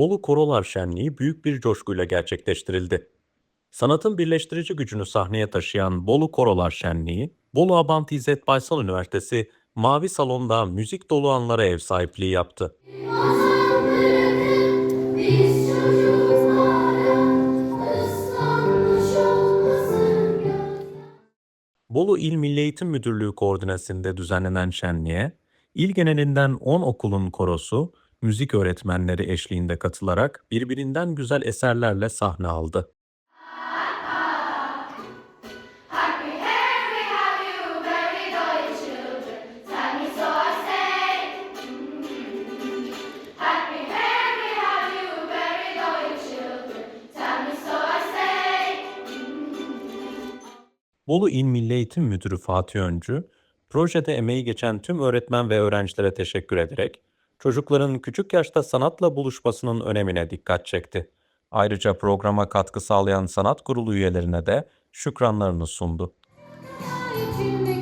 Bolu Korolar Şenliği büyük bir coşkuyla gerçekleştirildi. Sanatın birleştirici gücünü sahneye taşıyan Bolu Korolar Şenliği, Bolu Abant İzzet Baysal Üniversitesi Mavi Salon'da müzik dolu anlara ev sahipliği yaptı. Bolu İl Milli Eğitim Müdürlüğü koordinesinde düzenlenen şenliğe, il genelinden 10 okulun korosu, müzik öğretmenleri eşliğinde katılarak birbirinden güzel eserlerle sahne aldı. Bolu İl Milli Eğitim Müdürü Fatih Öncü, projede emeği geçen tüm öğretmen ve öğrencilere teşekkür ederek, çocukların küçük yaşta sanatla buluşmasının önemine dikkat çekti. Ayrıca programa katkı sağlayan sanat kurulu üyelerine de şükranlarını sundu. Dünya